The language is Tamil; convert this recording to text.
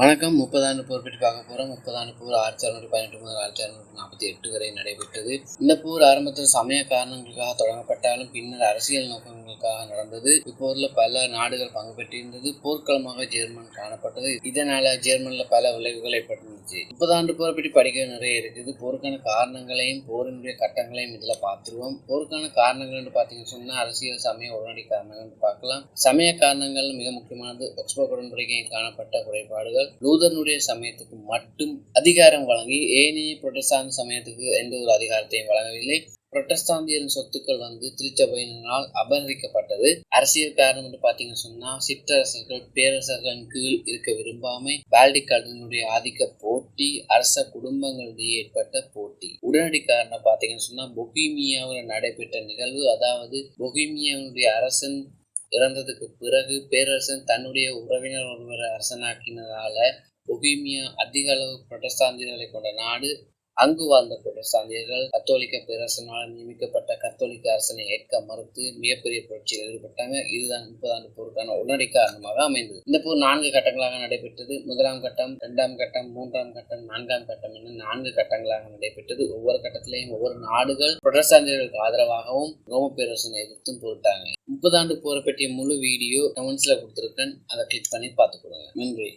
வணக்கம். முப்பதாண்டு போர் பற்றி பார்க்க போகிறோம் முப்பதாண்டு போர் ஆயிரத்தி அறுநூற்றி பதினெட்டு முதல் ஆயிரத்தி அறுநூற்றி நாற்பத்தி எட்டு வரை நடைபெற்றது. இந்த போர் ஆரம்பத்தில் சமய காரணங்களுக்காக தொடங்கப்பட்டாலும் பின்னர் அரசியல் நோக்கங்களுக்காக நடந்தது. இப்போரில் பல நாடுகள் பங்கு பெற்றிருந்தது. போர்க்களமாக ஜெர்மன் காணப்பட்டது. இதனால ஜெர்மனில் பல விளைவுகள் ஏற்பட்டுருந்துச்சு. முப்பதாண்டு போரை பற்றி படிக்க நிறைய இருக்குது. போருக்கான காரணங்களையும் போரினுடைய கட்டங்களையும் இதில் பார்த்துருவோம். போருக்கான காரணங்கள்னு பார்த்தீங்கன்னு சொன்னால் அரசியல் சமய உடனடி காரணங்கள் பார்க்கலாம். சமய காரணங்கள் மிக முக்கியமானது. ஒக்ஸ்போர்ட் உடன்படிக்கையில் காணப்பட்ட குறைபாடுகள். லூதரனுடைய சமயத்துக்கு மட்டும் அதிகாரம் வழங்கி ஏனைய புரொட்டஸ்டாந்து சமயத்துக்கு எந்த ஒரு அதிகாரத்தையும் வழங்கவில்லை. புரட்டஸ்தாந்தியரின் சொத்துக்கள் வந்து திருச்சபையினரால் அபகரிக்கப்பட்டது. அரசியல் காரணம் என்று பார்த்தீங்கன்னு சொன்னா சிற்றரசர்கள் பேரரசர்களின் கீழ் இருக்க விரும்பாமை பால்டிகாலினுடைய ஆதிக்க போட்டி அரச குடும்பங்களிடையே ஏற்பட்ட போட்டி. உடனடி காரணம் பார்த்தீங்கன்னு சொன்னா பொகிமியாவில் நடைபெற்ற நிகழ்வு அதாவது பொகிமியாவுடைய அரசன் இறந்ததுக்கு பிறகு பேரரசன் தன்னுடைய உறவினர் ஒருவரை அரசனாக்கினதால பொஹீமியா அதிக அளவு புரொட்டஸ்தாந்தியர்களை கொண்ட நாடு அங்கு வாழ்ந்த புரட்டஸ்தாந்தியர்கள் கத்தோலிக்க பேரரசனால் நியமிக்கப்பட்ட கத்தோலிக்க அரசனை ஏற்க மறுத்து மிகப்பெரிய புரட்சியில் ஈடுபட்டாங்க. இதுதான் முப்பதாண்டு போருக்கான உடனடி காரணமாக அமைந்தது. இந்த போர் நான்கு கட்டங்களாக நடைபெற்றது. முதலாம் கட்டம் இரண்டாம் கட்டம் மூன்றாம் கட்டம் நான்காம் கட்டம் என நான்கு கட்டங்களாக நடைபெற்றது. ஒவ்வொரு கட்டத்திலையும் ஒவ்வொரு நாடுகள் புரட்டஸ்தாந்தியர்களுக்கு ஆதரவாகவும் ரோம பேரரசனை எதிர்த்தும் போட்டாங்க முப்பதாண்டு போரை பற்றிய முழு வீடியோ கமெண்ட்ஸ்ல கொடுத்துருக்கேன். அதை கிளிக் பண்ணி பார்த்துக்கொடுங்க நன்றி.